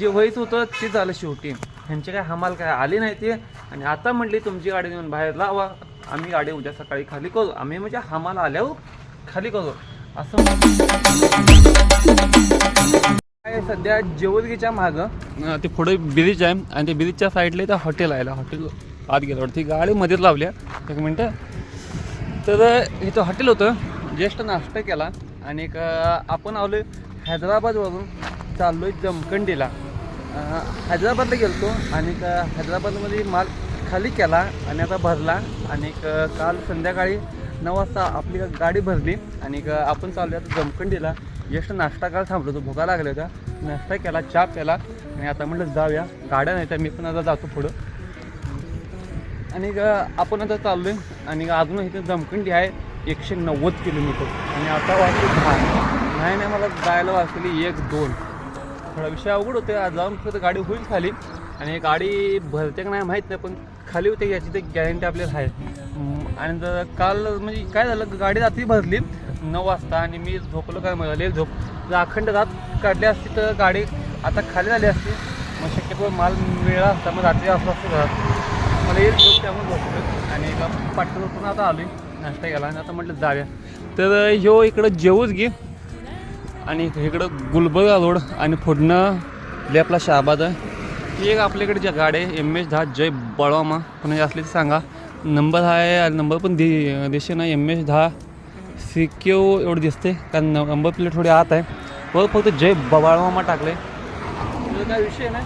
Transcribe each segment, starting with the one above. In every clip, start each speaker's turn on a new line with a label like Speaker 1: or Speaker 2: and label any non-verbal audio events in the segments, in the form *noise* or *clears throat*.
Speaker 1: जे व्हायचं होतं ते झालं शेवटी. ह्यांचे काय हमाल काय आली नाही ते. आणि आता म्हटली तुमची गाडी नेऊन बाहेर लावा. आम्ही गाडी उद्या सकाळी खाली करू. आम्ही म्हणजे हमाल आल्यावर खाली करू. असं काय सध्या जेवलगीच्या मागं? ते पुढे ब्रिज आहे. आणि ते ब्रिजच्या साईडला त्या हॉटेल आहे. हॉटेल आत गेलं. वाटतं ती गाडी मध्येच लावल्या एक मिनटं. तर इथं हॉटेल होतं. ज्येष्ठ नाश्ता केला. आणि एक आपण आलो हैदराबादवरून. चाललो आहे जमखंडीला. हैदराबादला गेलो आणि हैदराबादमध्ये माल खाली केला आणि आता भरला. आणि काल संध्याकाळी नऊ वाजता आपली गाडी भरली. आणि आपण चाललो आता जमखंडीला. ज्येष्ठ नाश्ता काल थांबलो होतो. भुका लागल्या होत्या. नाश्ता केला चहा केला आणि आता म्हटलं जाऊया. गाड्या नाही तर मी पण आता जातो पुढं. आणि आपण आता चाललोय. आणि अजून इथे जमखंडी आहे एकशे नव्वद किलोमीटर. आणि आता वाचली दहा. नाही नाही मला जायला वाचली एक दोन. थोडा विषय अवघड होते आज जाऊन फक्त गाडी होईल खाली. आणि गाडी भरते का नाही माहीत नाही पण खाली होते याची ते गॅरंटी आपल्याला आहे. आणि जर काल म्हणजे काय झालं गाडी रात्री भरली नऊ वाजता आणि मी झोपलो काय मिळाले झोप. जर अखंड रात काढली असती तर गाडी आता खाली झाली असती. मग शक्यतो माल मिळाला असता मग रात्री असं असतं घरात. मला येईल झोप त्यामुळे झोपलो आणि एका पाठवून पण आता आलोय नाश्ता केला आणि आता म्हटलं जाऊया. तर ह्यो इकडं जेवूच घे. आणि इकडं गुलबर्गा रोड आणि पुढनं आपला शहाबाद आहे. ही एक आपल्याकडे ज्या गाडी आहे एम एच दहा जय बळवामा. कोणाची असली तर सांगा. नंबर आहे आणि नंबर पण दि दिसे ना एम एच दहा सी क्यू एवढं दिसते कारण नंबर प्लेट थोडी आत आहे. वर फक्त जय बळवामा टाकले काय विषय नाही.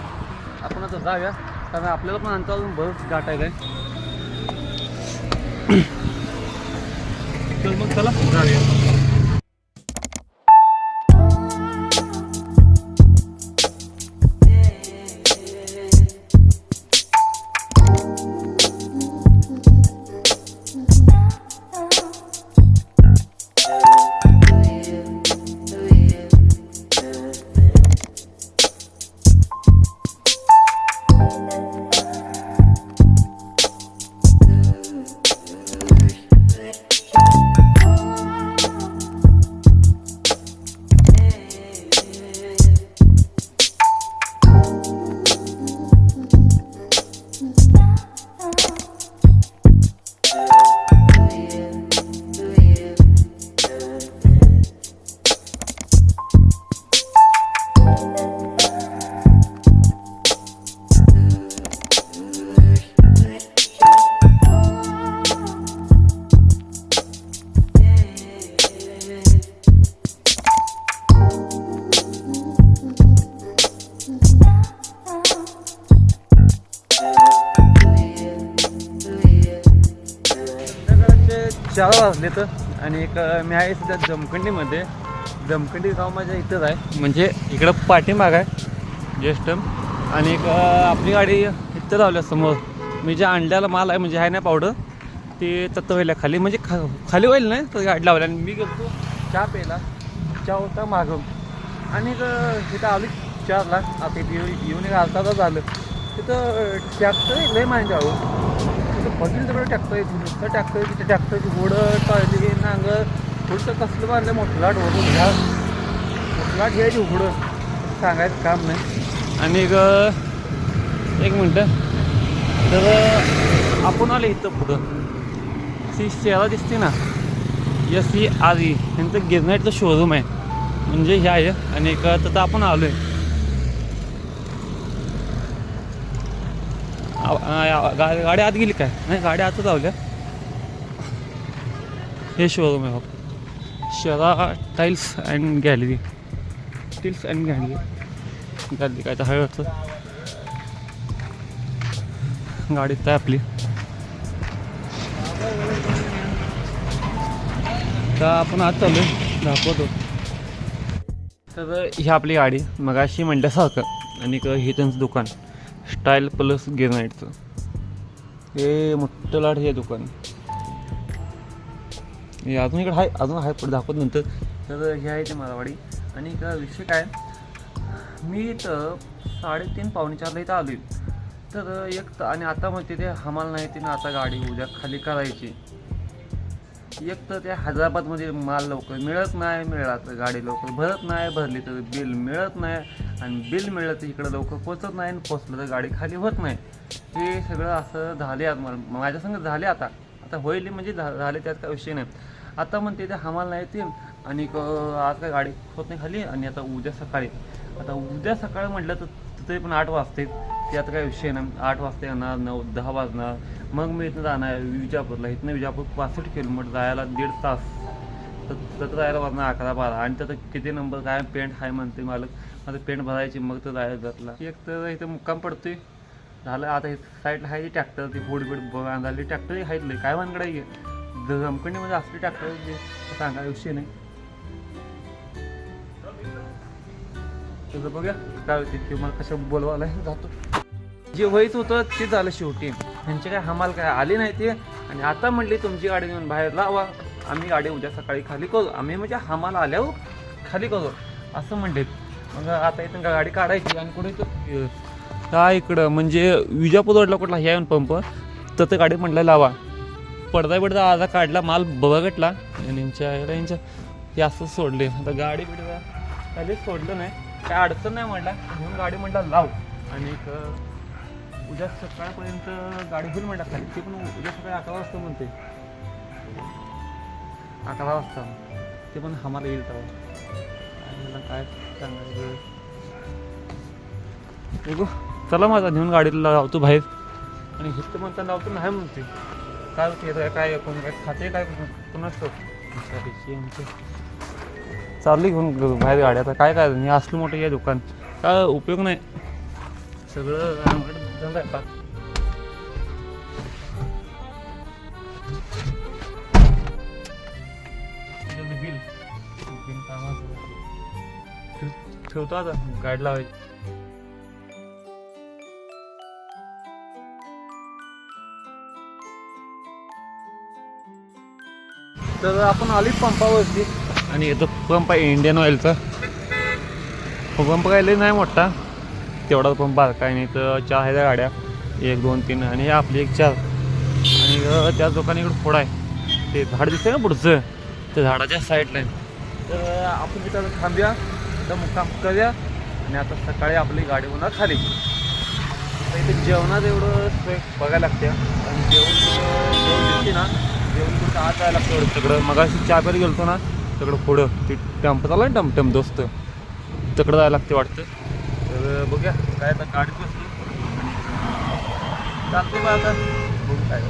Speaker 1: आपण आता जाऊया. कारण आपल्याला पण अंतर अजून बरंच गाठायचं आहे तर *clears throat* मग चला. जाऊया. चार वाजलेत तर. आणि एक मी आहे सध्या जमखंडीमध्ये जमखंडी गाव माझ्या इथंच आहे. म्हणजे इकडं पाठीमाग आहे ज्येष्ठ. आणि एक आपली गाडी इथं लावल्या समोर. मी जे आणलेला माल आहे म्हणजे आहे ना पावडर ते तत्त व्हायला खाली. म्हणजे खा खाली होईल नाही तर गाडी लावली. आणि मी गेलो चहा प्यायला. चहा होता मागं. आणि तिथं आली चारला. आता येऊन एक अर्धा झालं. तिथं ट्रॅक्टर लय माझ्या बघील तिकडं टाकतोय नुसतं टाकतोय तिथे ट्रॅक्टरची घोडं टळली नांगर थोडंसं कसलं बांधलं मोठलाट होतं घ्या मोठलाट घ्यायची उघडं. सांगायचं काम नाही. आणि एक एक मिनटं. तर आपण आले इथं पुढं. ती शेरा दिसते ना? S C R E. यांचं गिरनाईटचं शोरूम आहे. म्हणजे हे आहे. आणि एक तर आपण आलो आहे गाडी आत गेली काय? नाही गाडी आतच लावल्या हे शोरूम आहे बघ. Shera tiles and gallery tiles and gallery gallery काय तर हवे वाटतं. गाडीत काय आपली. तर आपण आज चालू दाखवतो. तर ही आपली गाडी. मग अशी म्हटल्यासारखं. आणि एक हे त्यांचं दुकान. स्टाईल प्लस गेनाईटचं हे मोठं लाट हे दुकान. हे अजून इकडे आहे अजून आहे पण दाखवत नंतर. तर हे आहे ते मारवाडी. आणि एक विषय काय? मी इथं साडेतीन पावणे चारला इथं आलो तर एक आणि आता मग तिथे हमाल नाही तिने आता गाडी उद्या खाली करायची. एक तर त्या हैदराबादमध्ये माल लवकर मिळत नाही मिळाला तर गाडी लवकर भरत नाही भरली तर बिल मिळत नाही. आणि बिल मिळलं तर इकडं लवकर पोचत नाही आणि पोचलं तर गाडी खाली होत नाही. हे सगळं असं झाले मला माझ्या संग झाले आता. आता होईल म्हणजे झा- झाले त्यात काय विषय नाही. आता म्हणते ते हमाल नाही येतील आणि क- आज काय गाडी होत नाही खाली आणि आता उद्या सकाळी. आता उद्या सकाळी म्हटलं तर तिथे पण आठ वाजते. त्यात काय विषय नाही. आठ वाजता येणार नऊ दहा वाजणार. मग मी इथं जाणार विजापूरला. इथनं विजापूर पासष्ट किलोमीटर जायला दीड तास. तर तसं जायला वाजणार अकरा बारा. आणि त्यात किती नंबर काय पेंट आहे म्हणते मालक. माझं पेंट भरायची मग तर जायला जातला एक तर इथं मुक्काम पडतोय. झालं आता साईडला आहे ट्रॅक्टर ती बोड बीड झाली ट्रॅक्टर आहेत काय वानकडे आहे जमखंडीमध्ये असली ट्रॅक्टर सांगा विषय नाही. तुझं बघूया काय होते ते. मला कशा बोलवायला जातो. जे व्हायचं होतं ते झालं शेवटी. ह्यांचे काय हमाल काय आले नाही ते. आणि आता म्हणले तुमची गाडी घेऊन बाहेर लावा. आम्ही गाडी उद्या सकाळी खाली करू. आम्ही म्हणजे हमाल आल्यावर खाली करू. असं म्हणले. मग आता इथून गाडी काढायची आणि कुठे इथं काय इकडं म्हणजे विजापूर रोडला कुठला ह्या पंप. तर ते गाडी म्हटलं लावा. पडदा बिडदा आधा काढला माल बघटला आणि यांच्या यांच्या हे असं सोडले. आता गाडी बिडदा काहीच सोडलं नाही. काय अडचण नाही म्हटला. म्हणून गाडी म्हटलं लाव. आणि उद्या सकाळपर्यंत गाडी होईल म्हटलं. खाली ते पण उद्या सकाळी अकरा वाजता म्हणते. अकरा वाजता. ते पण हमाला येईल तेव्हा. आणि काय चांगलं चला माझा घेऊन गाडीला लावतो बाहेर. आणि हित म्हणता लावतो नाही म्हणते. काय होते काय काय कोण काय खाते काय कोणाच? चालली घेऊन बाहेर गाडी. आता काय काय हे असलं मोठं या दुकान. काय उपयोग नाही. सगळं ठेवतो आता गाडी लावायची. तर आपण आली पंपावरती. आणि इथं पंप आहे इंडियन ऑइलचा. पंप काय लय नाही मोठा. तेवढा पंप आहे. काय नाही तर चार आहेत गाड्या. एक दोन तीन आणि हे आपली एक चार. आणि अं, त्याच दुकानाकडे फोड आहे. ते झाड दिसतंय ना पुढचं? त्या झाडाच्या साईडला आहे. तर आपण तिथं थांबूया. तिथं मुक्काम करूया आणि आता सकाळी आपली गाडी होणार खाली. तर इथे जेवणात एवढं सोय बघायला लागते. आणि जेवण जेवण दिसते ना जेवण तुमचं आत जायला लागतं एवढं. तिकडं मग अशी चहा प्यायला गेलतो ना तिकडं पुढं ते टॅम्प चालू ना टमटम दोस्त. तिकडं जायला लागते वाटतं. तर बघूया काय आता गाडी बसलो. चालते बा आता. बघू काय